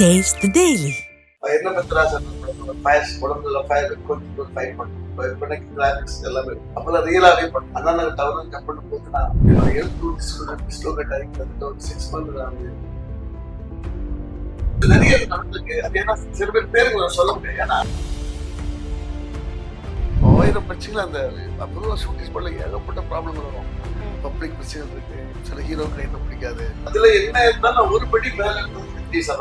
Taste the Daily. என்ன பத்திராசன் fire உடம்புல ஃபயர் கொஞ்சம் ஃபைட் பண்ணும். கிராஃபிக்ஸ் எல்லாமே. அப்பெல்லாம் ரியலாகவே பண்ணும். அதான் நாங்கள் டவுன் ஜம்ப் பண்ணும்போது நான் எழுத்து ஸ்டூடெண்ட் ஸ்டூடெண்ட் ஆகிட்டு ஒரு சிக்ஸ் மந்த் நான் நிறைய நடந்திருக்கு. அது ஏன்னா சில பேர் பேருக்கு நான் சொல்ல முடியாது. ஏன்னா ஆயிரம் பிரச்சனைகள் அந்த அப்புறம் ஷூட்டிங் ஸ்பாட்ல ஏகப்பட்ட ப்ராப்ளம் வரும். பப்ளிக் பிரச்சனைகள் இருக்கு. சில ஹீரோக்களை என்ன பிடிக்காது. அதுல என்ன இருந்தாலும் நான் ஒரு படி மேல இருந்தது டீசா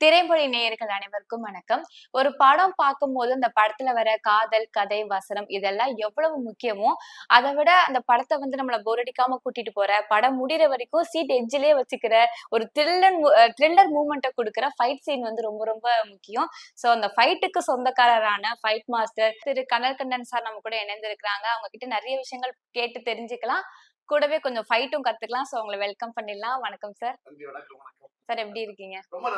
திரைமொழி நேயர்கள் அனைவருக்கும் வணக்கம். ஒரு படம் பார்க்கும்போது அந்த படத்துல வர காதல் கதை வசனம் இதெல்லாம் எவ்வளவு முக்கியமோ அதை விட அந்த படத்தை வந்து நம்மள போரடிக்காம கூட்டிட்டு போற படம் முடிகிற வரைக்கும் சீட் எஜ்ஜிலே வச்சுக்கிற ஒரு த்ரில்லர் த்ரில்லர் மூமெண்ட்டை கொடுக்குற ஃபைட் சீன் வந்து ரொம்ப ரொம்ப முக்கியம். ஸோ அந்த ஃபைட்டுக்கு சொந்தக்காரரான ஃபைட் மாஸ்டர் திரு கனல்கண்ணன் சார் நம்ம கூட இணைந்திருக்கிறாங்க. அவங்க கிட்ட நிறைய விஷயங்கள் கேட்டு தெரிஞ்சுக்கலாம். கூடவே கொஞ்சம் ஃபைட்டும் கத்துக்கலாம். ஸோ உங்களை வெல்கம் பண்ணிடலாம். வணக்கம் சார் சார் எப்படி இருக்கீங்க? ரொம்ப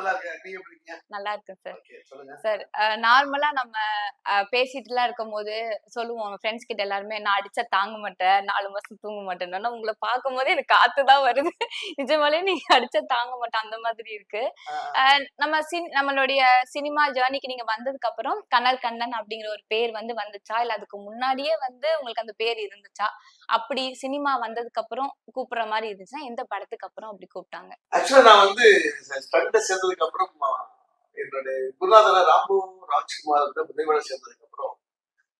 நல்லா இருக்கேன். சார் சார் நார்மலா நம்ம அஹ், பேசிட்டுலாம் இருக்கும் போது சொல்லுவோம் ஃப்ரெண்ட்ஸ் கிட்ட எல்லாருமே நான் அடிச்சா தாங்க மாட்டேன். நாலு மாசம் தூங்க மாட்டேன்னு உங்களை பார்க்கும் போதே எனக்கு காத்து தான் வருது. நிஜமாலே நீங்க அடிச்சா தாங்க மாட்டேன். அந்த மாதிரி இருக்கு. நம்ம சின் நம்மளுடைய சினிமா ஜேர்னிக்கு நீங்க வந்ததுக்கு அப்புறம் கனல் கண்ணன் அப்படிங்கிற ஒரு பேர் வந்து வந்துச்சா? இல்ல அதுக்கு முன்னாடியே வந்து உங்களுக்கு அந்த பேர் இருந்துச்சா? அப்படி சினிமா வந்ததுக்கு அப்புறம் கூப்பிடுற மாதிரி இருந்துச்சுன்னா எந்த படத்துக்கு அப்புறம் அப்படி கூப்பிட்டாங்க? ஆக்சுவலா நான் வந்து ஸ்டண்ட சேர்ந்ததுக்கு அப்புறம் என்னுடைய குருநாதர ராம்பு ராஜ்குமார் வந்து உதவியோட சேர்ந்ததுக்கு அப்புறம்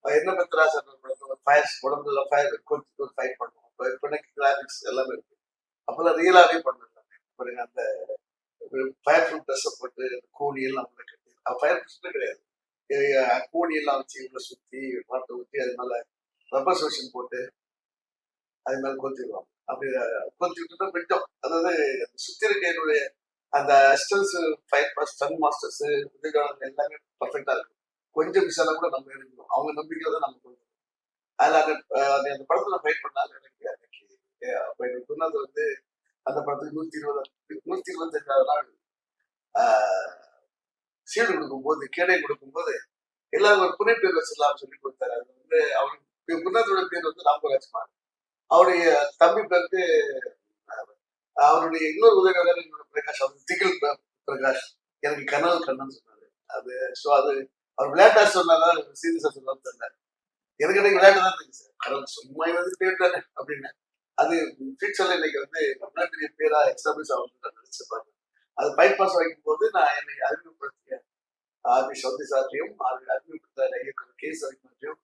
என்ன பத்திராசன் படத்துல ஃபயர் உடம்புல ஃபயர் கொஞ்சம் ஃபயர் பண்ணுவோம். இப்போ இப்போதைக்கு கிராஃபிக்ஸ் எல்லாமே இருக்கு. அப்பெல்லாம் ரியலாகவே பண்ணுறாங்க பாருங்க அந்த ஃபயர் ப்ரூஃப் ட்ரெஸ்ஸை போட்டு கோணி எல்லாம் கட்டி ஃபயர் ப்ரூஃப் கிடையாது. கோணி எல்லாம் வச்சு உள்ள சுற்றி மாட்டை ஊற்றி அது மேலே ரப்பர் சோஷன் போட்டு அது மேலே கொத்திடுவாங்க அப்படி கொத்திட்டு தான் விட்டோம். அதாவது சுத்தி இருக்க என்னுடைய அந்த அஸ்டன்ஸ் ஃபைட் ஸ்டன் மாஸ்டர்ஸ் உதவியாளர்கள் எல்லாமே பர்ஃபெக்டா இருக்கும். கொஞ்சம் மிஸ் கூட நம்ம எடுக்கணும். அவங்க நம்பிக்கை தான் நம்ம கொடுக்கணும் அதில் அந்த அந்த படத்துல ஃபைட் பண்ணாங்க. எனக்கு அன்னைக்கு அஹ், எனக்கு குருநாதர் வந்து அந்த படத்துக்கு நூத்தி இருபது நூத்தி இருபத்தஞ்சாவது நாள் சீடு கொடுக்கும்போது கேடை கொடுக்கும்போது எல்லாரும் ஒரு புனை பேர் வச்சிடலாம்னு சொல்லி கொடுத்தாரு. அது வந்து அவருக்கு குருநாதரோட பேர் வந்து ராமராஜ்குமார். அவருடைய தம்பி பேருக்கு அவருடைய இன்னொரு உதவியாளர் என்னோட பிரகாஷ் அவர் திகில் பிரகாஷ். எனக்கு கனல் கண்ணன் சொன்னாரு. அது ஸோ அது அவர் விளையாட்டா சொன்னாரா சீரியஸா சொன்னாலும் தெரியல. எனக்கு எனக்கு விளையாட்டு தான் இருந்துச்சு சார். கடல் சும்மா இது பேர் அப்படின்னு. அது ஃபியூச்சர்ல இன்னைக்கு வந்து நம்மள பெரிய பேரா எக்ஸாம்பிள்ஸ் ஆகும் நினைச்சிருப்பாங்க அது பைபாஸ் வைக்கும் போது நான் என்னை அறிமுகப்படுத்திய ஆர்பி சௌதி சார்லையும் அது அறிமுகப்படுத்த இயக்குனர் கே. சவிமாரையும்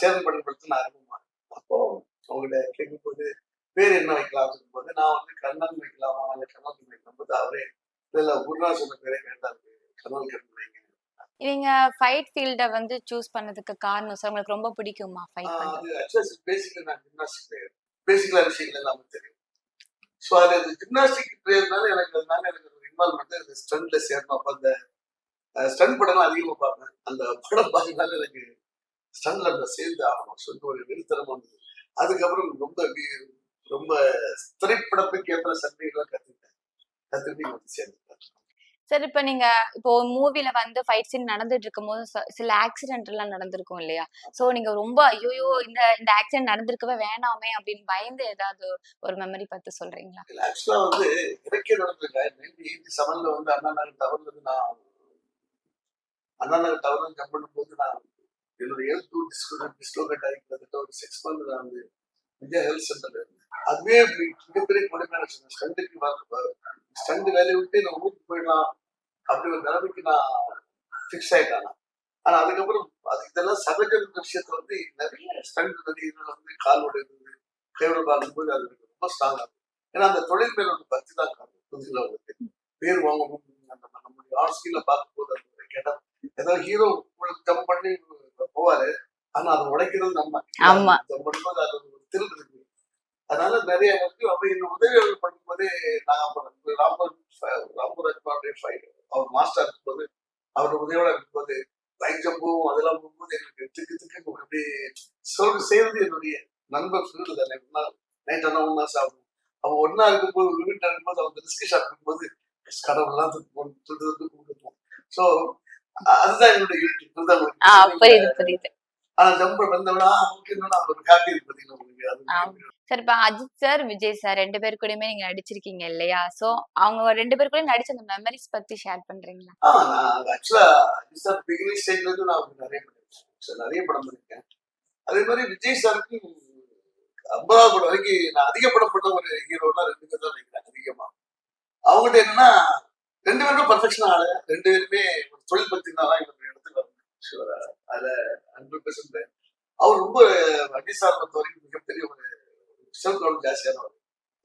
சேதம் படுத்தி நான் அறிமுகமானேன் அப்போ அவங்கள்ட்ட கேட்கும்போது பேர் என்ன வைக்கலாம் போது நான் வந்து கண்ணன் வைக்கலாமா இல்லை கண்ணன் வைக்கலாம் போது அவரே இல்ல இல்ல குருநா சொன்ன பேரே வேண்டாம் கண்ணன் கண்ணன் வைங்க நீங்க ஃபைட் ஃபீல்ட வந்து சூஸ் பண்ணதுக்கு காரணம் சார் உங்களுக்கு ரொம்ப பிடிக்குமா ஃபைட் ஆஹ் பண்ண அது ஆக்சுவலி பேசிக்கலி நான் ஜிம்னாஸ்டிக் பிளேயர் பேசிக்கலா விஷயங்கள் எல்லாமே தெரியும். ஸோ அது ஜிம்னாஸ்டிக் பிளேயர்னால எனக்கு அதனால எனக்கு ஒரு இன்வால்மெண்ட் இந்த ஸ்டண்ட்ல சேரணும். அப்போ அந்த ஸ்டன் படம்லாம் அதிகமாக பார்ப்பேன். அந்த படம் பார்த்ததுனால எனக்கு ஸ்டன்ல அந்த சேர்ந்து ஆகணும் சொல்லிட்டு ஒரு வெறித்தனம் வந்தது அதுக்கப்புறம் ரொம்ப ரொம்ப திரைப்படத்துக்கு ஏற்ற சண்டைகள்லாம் கற்றுக்கிட்டேன் கற்றுக்கிட்டு வந்து சேர்ந்துட்டேன் சார் இப்ப நீங்க இப்போ மூவில வந்து ஃபைட் சீன் நடந்துட்டு இருக்கும்போது ச- சில ஆக்சிடென்ட் எல்லாம் நடந்திருக்கும் இல்லையா? சோ நீங்க ரொம்ப ஐயோ இந்த இந்த ஆக்சிடென்ட் நடந்திருக்கவே வேணாமே அப்படின்னு பயந்து ஏதாவது ஒரு மெமரி பத்தி சொல்றீங்களா? ஆக்சுவலா வந்து எனக்கே நடந்திருக்கேன் நைன்டி எயிட்டி செவன்ல வந்து அண்ணா நகர் டவர்ல இருந்து நான் அண்ணா நகர் டவர்ல ஜம்ப் பண்ணும்போது நான் என்னோட ஹெல்த் டூ டிஸ்கோ டிஸ்லோகேட் ஆகி கிட்டத்தட்ட ஒரு சிக்ஸ் மந்த் நான் வந்து விஜயா ஹெல்த் சென்டர்ல இருந்தேன். அதுவே மி- மிகப்பெரிய கொடுமையான விஷயம் ஸ்டண்டுக்கு ஸ்டண்ட் வேலையை விட்டு நான் ஊருக்கு போயிடலாம். அப்படி ஒரு நிலைமைக்கு நான் ஃபிக்ஸ் ஆயிட்டானா ஆனா அதுக்கப்புறம் அது இதெல்லாம் சகஜம் விஷயத்துல வந்து நிறைய ஸ்டண்ட் நடிகர்கள் வந்து கால் உடைந்தது கைவிட பார்க்கும்போது அது எனக்கு ரொம்ப ஸ்ட்ராங் ஆகும் ஏன்னா அந்த தொழில் மேல ஒரு பக்தி தான் காரணம். புதுசில் அவங்களுக்கு பேர் வாங்கணும் அந்த நம்மளுடைய ஆர்ட் ஸ்கீல பார்க்கும்போது அது கேட்டா ஏதாவது ஹீரோ உங்களுக்கு ஜம்ப் பண்ணி போவாரு. ஆனா அதை உடைக்கிறது நம்ம ஆமா. ஜம்ப் பண்ணும்போது அது ஒரு திரு இருக்கு அதனால நிறைய இருக்கு அப்ப இந்த உதவியாளர் பண்ணும்போதே நான் அப்புறம் ராம்பர் ராமராஜ்மாருடைய ஃபைட் அவர் மாஸ்டர் இருக்கும்போது அவர் உதவியாளர் இருக்கும்போது பைக் ஜம்பும் அதெல்லாம் போகும்போது எனக்கு திக்கு திக்கு அப்படி சொல் செய்வது என்னுடைய நண்பர் ஃபீல்டு தானே நைட் ஆனால் ஒன்றா சாப்பிடும் அவன் ஒன்றா இருக்கும்போது ஒரு வீட்டில் இருக்கும்போது அவங்க ரிஸ்க் ஷாட் இருக்கும்போது கடவுள்லாம் கொடுப்போம் ஸோ அதுதான் என்னுடைய யூனிட் புரியுது புரியுது. சார் இப்ப அஜித் சார் விஜய் சார் ரெண்டு பேர் கூடயுமே நீங்க நடிச்சிருக்கீங்க இல்லையா? சோ அவங்க ரெண்டு பேர் கூட நடிச்ச அந்த மெமரிஸ் பத்தி ஷேர் பண்றீங்களா? ஆ நான் ஆக்சுவலா சார் பிகினிங் ஸ்டேஜ்ல இருந்து நான் அவருக்கு நிறைய பண்ணிருக்கேன் சார் நிறைய படம் பண்ணிருக்கேன். அதே மாதிரி விஜய் சாருக்கு ஐம்பதாவது படம் வரைக்கும் நான் அதிக படம் பண்ண ஒரு ஹீரோனா ரெண்டு பேர் தான் நினைக்கிறேன் அதிகமா. அவங்ககிட்ட என்னன்னா ரெண்டு பேருமே பர்ஃபெக்ஷன் ஆளு. ரெண்டு பேருமே ஒரு தொழில் பத்தினாலாம் இவங்க அதுல ஹண்ட்ரட் பெர்சன்ட் அவர் ரொம்ப அடி சார் பொறுத்த வரைக்கும் மிகப்பெரிய ஒரு செல்ஃப் கவுண்ட் ஜாஸ்தியானவர்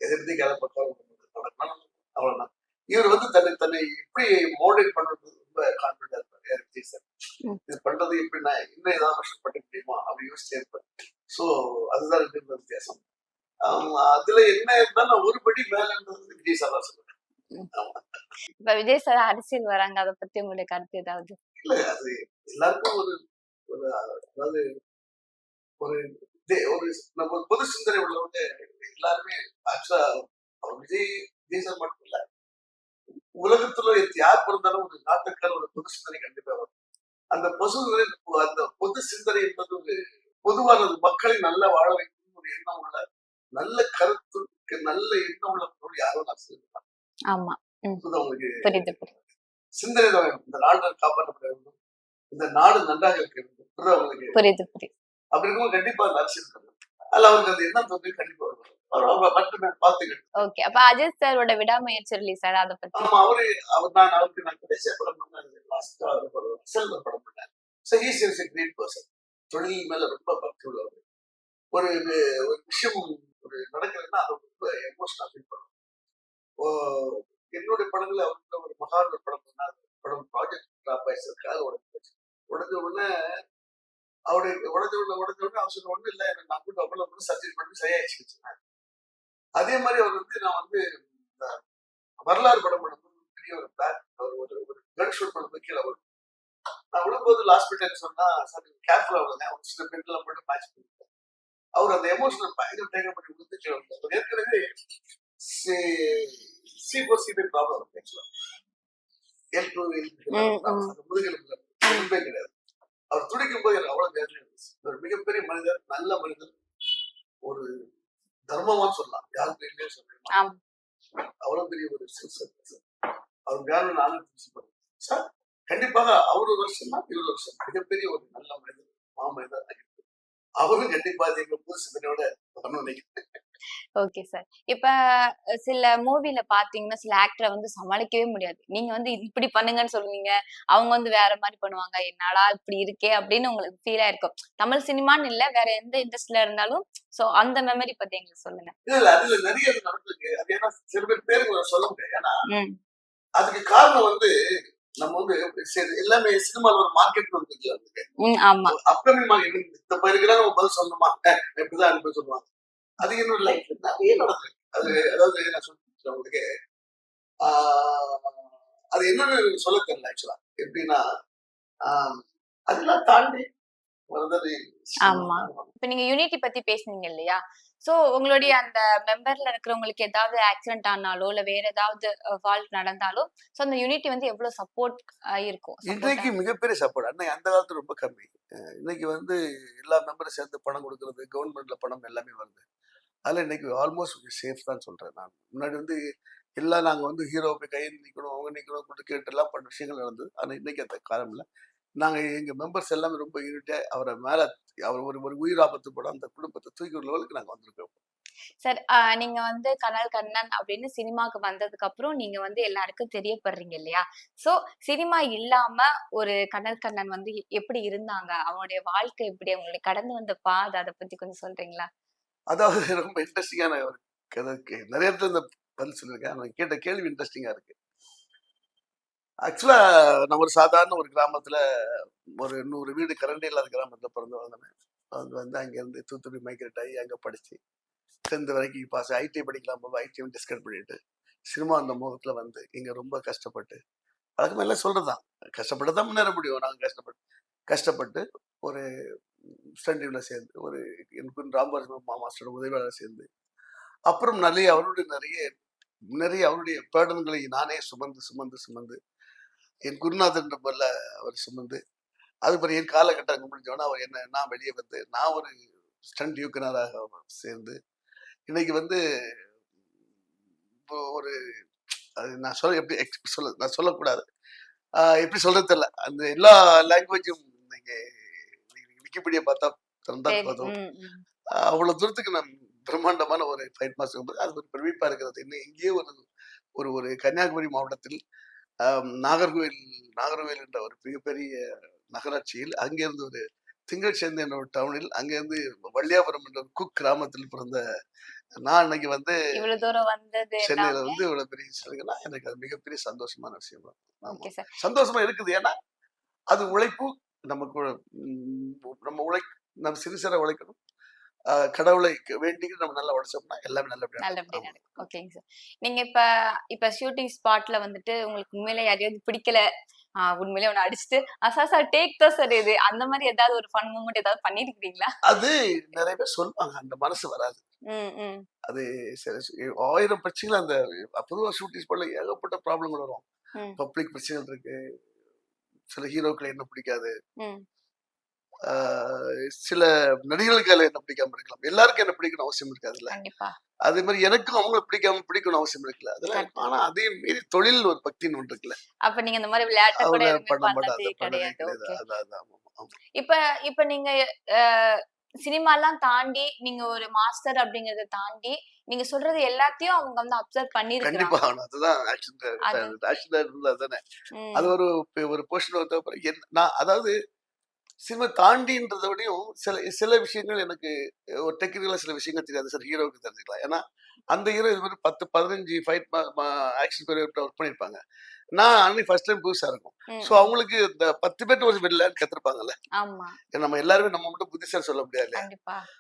எதை பத்தி பார்த்தாலும் அவ்வளவுதான். இவர் வந்து தன்னை தன்னை எப்படி மோடல் பண்றது ரொம்ப கான்பிடண்டா இருப்பார்? விஜய் சார். இது பண்றது எப்படி நான் இன்னும் ஏதாவது வருஷம் பண்ண முடியுமா? அப்படி யோசிச்சே இருப்பேன். ஸோ அதுதான் பேரும் வித்தியாசம். அதுல என்ன இருந்தாலும் ஒரு படி மேலன்றது விஜய் சார் தான் சொல்லுவேன். இப்ப விஜய் சார் அரசியல் வராங்க அதை பத்தி உங்களுடைய கருத்து ஏதாவது? இல்ல அது எல்லாருக்கும் ஒரு ஒரு அதாவது ஒரு ஒரு நம்ம ஒரு பொது சிந்தனை உள்ளவங்க எல்லாருமே ஆக்சுவலா அவர் விஜய் விஜய் சார் மட்டும் இல்ல உலகத்துல யார் பிறந்தாலும் ஒரு நாட்டுக்கான ஒரு பொது சிந்தனை கண்டிப்பா வரும். அந்த பொது அந்த பொது சிந்தனை என்பது ஒரு பொதுவானது மக்களை நல்லா வாழ வைக்கும் ஒரு எண்ணம் உள்ள நல்ல கருத்துக்கு நல்ல எண்ணம் உள்ள பொருள் யாரும் நான் சொல்லுவேன். ஆமா. உங்களுக்கு? சிந்தனை. இந்த நாடு காப்பாற்றப்பட வேண்டும் இந்த நாடு நன்றாக இருக்க வேண்டும் இதுதான் அவங்களுக்கு புரியுது புரியுது. அப்படி இருக்கும்போது கண்டிப்பா அந்த அரசியல் அதுல அவருக்கு அந்த எண்ணம் தோன்றி கண்டிப்பா வரும். ஓகே அப்ப அஜித் சாரோட விடாமுயற்சி ரிலீஸ் சார் அதை பத்தி? ஆமா அவரு அவர் நான் அவருக்கு நான் கடைசியா படம் பண்ணது லாஸ்டா படம் செல்வ படம் பண்ணேன். இஸ் கிரேட் பர்சன் தொழில் மேல ரொம்ப பக்தி உள்ளவர். ஒரு ஒரு விஷயம் ஒரு நடக்கிறதுன்னா அதை ரொம்ப எமோஷனா ஃபீல் பண்ணும். என்னுடைய படங்கள்ல அவருக்கு ஒரு மகான் ஒரு படம் பண்ணார். படம் ப்ராஜெக்ட் டிராப் போச்சு உடஞ்ச உடனே அவரு உடஞ்ச உடனே உடஞ்ச உடனே அவர் சொன்ன ஒண்ணு இல்லை எனக்கு நான் கூட அவ்வளவு சர்ஜரி பண்ணி சரியாயிடுச்சு அதே மாதிரி அவர் வந்து நான் வந்து இந்த வரலாறு படம் பண்ணும்போது பெரிய ஒரு பிளாக் ஒரு ஒரு ஒரு கன் ஷூட் பண்ணும்போது கீழே வரும். நான் விழும்போது லாஸ்ட் மினிட் சொன்னா சார் கேர்ஃபுல்லா விழுந்தேன் ஒரு சில பெண்களை மட்டும் மேட்ச் பண்ணிருக்கேன் அவர் அந்த எமோஷனல் பயங்கர டேக்கப் பண்ணி விழுந்து கீழே விழுந்தார். அவர் ஏற்கனவே சி ஃபோர் சி ப்ராப்ளம் இருக்கு ஆக்சுவலா எல் டூ ம். முதுகெலும்புல. எலும்பே கிடையாது அவர் துடிக்கும் போது எனக்கு அவ்வளவு வேதனை ஒரு மிகப்பெரிய மனிதர் நல்ல மனிதர் ஒரு தர்மமான்னு சொல்லலாம். யாருக்கு இல்லையே சொல்லலாம். அவ்வளவு பெரிய ஒரு அவர் வேணும் நானும் சார் கண்டிப்பாக அவர் ஒரு வருஷம் தான் ஒரு வருஷம் மிகப்பெரிய ஒரு நல்ல மனிதர் மாமனிதர். அவரும் கண்டிப்பா எங்க புது சிந்தனையோட வரணும்னு நினைக்கிறேன். Okay sir. இப்ப சில மூவில பாத்தீங்கன்னா சில ஆக்டரை வந்து சமாளிக்கவே முடியாது. நீங்க வந்து இப்படி பண்ணுங்கன்னு சொல்லுவீங்க. அவங்க வந்து வேற மாதிரி பண்ணுவாங்க. என்னடா இப்படி இருக்கே அப்படின்னு உங்களுக்கு ஃபீல் ஆயிருக்கும் தமிழ் சினிமான்னு இல்ல வேற எந்த இண்டஸ்ட்ரியில இருந்தாலும் சோ அந்த மெமரி பத்தி எங்களுக்கு சொல்லுங்க. இல்ல அதுல நிறைய இது நடந்திருக்கு. அது ஏன்னா சில பேர் பேருக்கு சொல்ல முடியாது. அதுக்கு காரணம் வந்து நம்ம வந்து எல்லாமே சினிமால ஒரு மார்க்கெட் வந்து வந்து ம் ஆமா. அப்கமிங் மார்க்கெட் இந்த பயிருக்கெல்லாம் நம்ம பதில் சொல்லணுமா? இப்படிதான் அனுப்பி சொல்லுவாங்க. அது என்னோட லைஃப்ல நிறைய நடந்திருக்கு. அது அதாவது நான் சொல்லிட்டு உங்களுக்கு அது என்னன்னு சொல்ல தெரியல ஆக்சுவலா எப்படின்னா அதெல்லாம் தாண்டி ஆமா. இப்ப நீங்க யூனிட்டி பத்தி பேசுனீங்க இல்லையா? சோ உங்களுடைய அந்த மெம்பர்ல இருக்கிறவங்களுக்கு ஏதாவது ஆக்சிடென்ட் ஆனாலோ இல்ல வேற ஏதாவது ஃபால்ட் நடந்தாலோ சோ அந்த யூனிட்டி வந்து எவ்வளவு சப்போர்ட் இருக்கும் support இன்றைக்கு மிகப்பெரிய சப்போர்ட் அன்னைக்கு அந்த காலத்துல ரொம்ப கம்மி. இன்னைக்கு வந்து எல்லா மெம்பரும் சேர்ந்து பணம் கொடுக்கறது கவர்மெண்ட்ல பணம் எல்லாமே வருது. அதில் இன்னைக்கு ஆல்மோஸ்ட் சேஃப் தான் சொல்கிறேன் நான். முன்னாடி வந்து எல்லாம் நாங்க வந்து ஹீரோ போய் கையில் நிக்கணும் அவங்க நிற்கணும் கொடுத்து கேட்டு எல்லாம் பண்ண விஷயங்கள் நடந்தது. ஆனால் இன்னைக்கு அந்த காலம் இல்லை. நாங்க எங்க மெம்பர்ஸ் எல்லாமே ரொம்ப யூனிட்டா அவரை மேல அவர் ஒரு ஒரு உயிர் ஆபத்து போட அந்த குடும்பத்தை தூக்கி விடுற லெவலுக்கு நாங்க வந்திருக்கோம். சார் ஆஹ் நீங்க வந்து கனல் கண்ணன் அப்படின்னு சினிமாக்கு வந்ததுக்கு அப்புறம் நீங்க வந்து எல்லாருக்கும் தெரியப்படுறீங்க இல்லையா? சோ சினிமா இல்லாம ஒரு கனல் கண்ணன் வந்து எப்படி இருந்தாங்க? அவங்களுடைய வாழ்க்கை எப்படி? அவங்களுடைய கடந்து வந்த பாதை அதை பத்தி கொஞ்சம் சொல்றீங்களா? அதாவது ரொம்ப இன்ட்ரெஸ்டிங்கான ஒரு கதை நிறைய இடத்துல இந்த பதில் சொல்லியிருக்கேன். நான் கேட்ட கேள்வி இன்ட்ரெஸ்டிங்காக இருக்கு. ஆக்சுவலா நான் ஒரு சாதாரண ஒரு கிராமத்துல ஒரு நூறு வீடு கரண்டே இல்லாத கிராமத்துல பிறந்து வளர்ந்தேன். அது வந்து அங்கேருந்து தூத்துக்குடி மைக்ரேட் ஆகி அங்கே படிச்சு டென்த் வரைக்கும் பாஸ் ஐடி படிக்கலாம் போது ஐடியும் டிஸ்கட் பண்ணிட்டு சினிமா அந்த முகத்துல வந்து இங்க ரொம்ப கஷ்டப்பட்டு அதுக்கு மேல சொல்றதுதான். கஷ்டப்பட்டு தான் முன்னேற முடியும். நாங்கள் கஷ்டப்பட்டு கஷ்டப்பட்டு ஒரு ஸ்டண்டிவில் சேர்ந்து ஒரு பின் ராம்பாஸ் மாஸ்டர் உதவியாளர் சேர்ந்து. அப்புறம் நிறைய அவருடைய நிறைய நிறைய அவருடைய பேடன்களை நானே சுமந்து சுமந்து சுமந்து என் குருநாதன் போல அவர் சுமந்து அது பிறகு என் காலகட்டம் முடிஞ்சோன்னா அவர் என்ன நான் வெளியே வந்து நான் ஒரு ஸ்டண்ட் இயக்குனராக சேர்ந்து இன்னைக்கு வந்து ஒரு அது நான் சொல்ல எப்படி எக்ஸ் சொல்ல நான் சொல்லக்கூடாது. எப்படி சொல்றது தெரியல. அந்த எல்லா லாங்குவேஜும் நீங்கள் விக்கிபீடியா பார்த்தா போதும். அவ்வளவு தூரத்துக்கு நான் பிரம்மாண்டமான ஒரு ஃபைட் மாஸ்டர் அது ஒரு பிரமிப்பா இருக்கிறது. இன்னும் இங்கேயே ஒரு ஒரு ஒரு கன்னியாகுமரி மாவட்டத்தில் நாகர்கோவில் நாகர்கோவில் என்ற ஒரு மிகப்பெரிய நகராட்சியில் அங்கிருந்து ஒரு திங்கள் சேர்ந்த என்ற ஒரு டவுனில் அங்கிருந்து வள்ளியாபுரம் என்ற ஒரு குக் கிராமத்தில் பிறந்த நான் இன்னைக்கு வந்து சென்னையில வந்து இவ்வளவு பெரிய சொல்லுங்கன்னா எனக்கு அது மிகப்பெரிய சந்தோஷமான விஷயம். சந்தோஷமா இருக்குது. ஏன்னா அது உழைப்பு நமக்கு நம்ம உழை நம்ம சிறு சிற உழைக்கணும். கடவுளை வேண்டிக்கிட்டு நம்ம நல்லா உழைச்சோம்னா எல்லாமே நல்லபடியா நல்லபடியா நடக்கும். ஓகேங்க சார். நீங்க இப்ப இப்ப ஷூட்டிங் ஸ்பாட்ல வந்துட்டு உங்களுக்கு உண்மையில யாரையாவது பிடிக்கல. உண்மையிலே ஒண்ணு அடிச்சுட்டு அசா சார் டேக் தான் சார் இது. அந்த மாதிரி ஏதாவது ஒரு ஃபன் மூமெண்ட் ஏதாவது பண்ணிருக்கீங்களா அது நிறைய பேர் சொல்லுவாங்க. அந்த மனசு வராது. அது ஆயிரம் பிரச்சனைகள் அந்த பொதுவாக ஷூட்டிங் ஸ்பாட்ல ஏகப்பட்ட ப்ராப்ளங்கள் வரும். பப்ளிக் பிரச்சனைகள் இருக்கு. சில ஹீரோக்களை என்ன பிடிக்காது. சில நடிகர்களுக்கு அதில் என்ன பிடிக்காம இருக்கலாம். எல்லாருக்கும் என்ன பிடிக்கணும் அவசியம் இருக்காதுல்ல அதே மாதிரி எனக்கும் அவங்கள பிடிக்காம பிடிக்கணும் அவசியம் இருக்குல்ல. அதெல்லாம். ஆனா அதையும் மீறி தொழில் ஒரு பக்தின்னு ஒன்று இருக்குல்ல. அப்ப நீங்க இந்த மாதிரி விளையாட்ட பண்ண மாட்டாங்க. கிடையாது. இப்ப இப்ப நீங்க அஹ், சினிமாலாம் தாண்டி நீங்க ஒரு மாஸ்டர் அப்படிங்கறத தாண்டி நீங்க சொல்றது எல்லாத்தையும் அவங்க வந்து அப்சர்வ் பண்ணிருக்காங்க கண்டிப்பா அதுதான் ஆக்ஷன் அது- ஆக்ஷன் தானே அது ஒரு ஒரு போர்ஷன் வந்த அப்புறம் நான் அதாவது சினிமா தாண்டின்றத விடையும் சில சில விஷயங்கள் எனக்கு ஒரு டெக்னிக்கலா சில விஷயங்கள் தெரியாது. சார் ஹீரோவுக்கு தெரிஞ்சுக்கலாம். ஏன்னா அந்த ஹீரோ இது மாதிரி பத்து பதினஞ்சு ஃபைட் ஆக்ஷன் ஒர்க் பண்ணியிருப்பாங்க. நான் அன்னைக்கு ஃபர்ஸ்ட் டைம் புதுசா இருக்கும். ஸோ அவங்களுக்கு இந்த பத்து பேர்ட்டு ஒரு வெளில கத்துருப்பாங்கல்ல. ஆமா. ஏன்னா நம்ம எல்லாருமே நம்ம மட்டும் புத்திசாலி சொல்ல முடியாது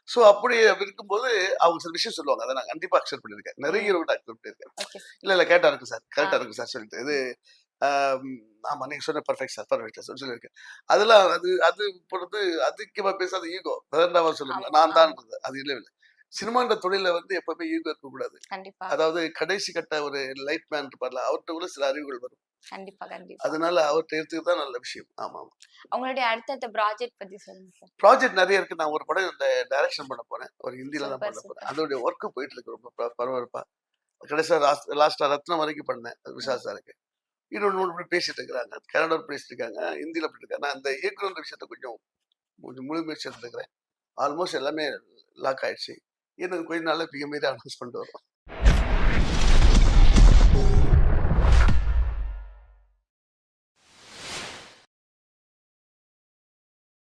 ஸோ அப்படி இருக்கும்போது அவங்க சில விஷயம் சொல்லுவாங்க. அதை நான் கண்டிப்பா அக்செப்ட் பண்ணியிருக்கேன். நிறைய ஹீரோ அக்செப்ட் பண்ணியிருக்கேன். இல்ல இல்ல கேட்டா இருக்கு சார். கரெக்டா ஆ. இருக்கு சார் சொல்லிட்டு. இது ஆம், ஆமா நீங்க சொன்ன பர்ஃபெக்ட் சார் பர்ஃபெக்ட் சார் சொல்லியிருக்கேன். அதெல்லாம் அது அது பொறுத்து அதிகமா பேசாத ஈகோ பிரதண்டாவா சொல்லுங்க. நான் தான். அது இல்லை இல்லை. சினிமான்ற தொழில வந்து எப்பவுமே ஈகோ இருக்கக்கூடாது. கண்டிப்பா. அதாவது கடைசி கட்ட ஒரு லைட் மேன் இருப்பார்ல அவர்கிட்ட கூட சில அறிவுகள் வரும். கண்டிப்பா கண்டிப்பா. அதனால அவர்கிட்ட எடுத்துக்கு தான் நல்ல விஷயம். ஆமா ஆமா. உங்களுடைய அடுத்தடுத்த ப்ராஜெக்ட் பத்தி சொல்லுங்க ப்ராஜெக்ட் நிறைய இருக்கு. நான் ஒரு படம் இந்த டைரக்ஷன் பண்ண போறேன். ஒரு ஹிந்தில தான் பண்ண போறேன். அதோடைய ஒர்க்கு போயிட்டு இருக்கு ரொம்ப பரபரப்பா. கடைசியா லாஸ்ட் லாஸ்டா ரத்னம் வரைக்கும் பண்ணேன். அது விஷால் சாருக்கு இன்னொன்று மூணு பேசிட்டு இருக்கிறாங்க கன்னடம் பேசிட்டு இருக்காங்க ஹிந்தியில் பண்ணிட்டு இருக்காங்க நான் அந்த இயக்குனர் விஷயத்த கொஞ்சம் கொஞ்சம் முழு முயற்சி ஆல்மோஸ்ட் எல்லாமே லாக் ஆயிடுச்சு. எனக்கு கொஞ்சம் நாளில் பிஎம்ஐ மீறி அனௌன்ஸ் பண்ணிட்டு வரோம்.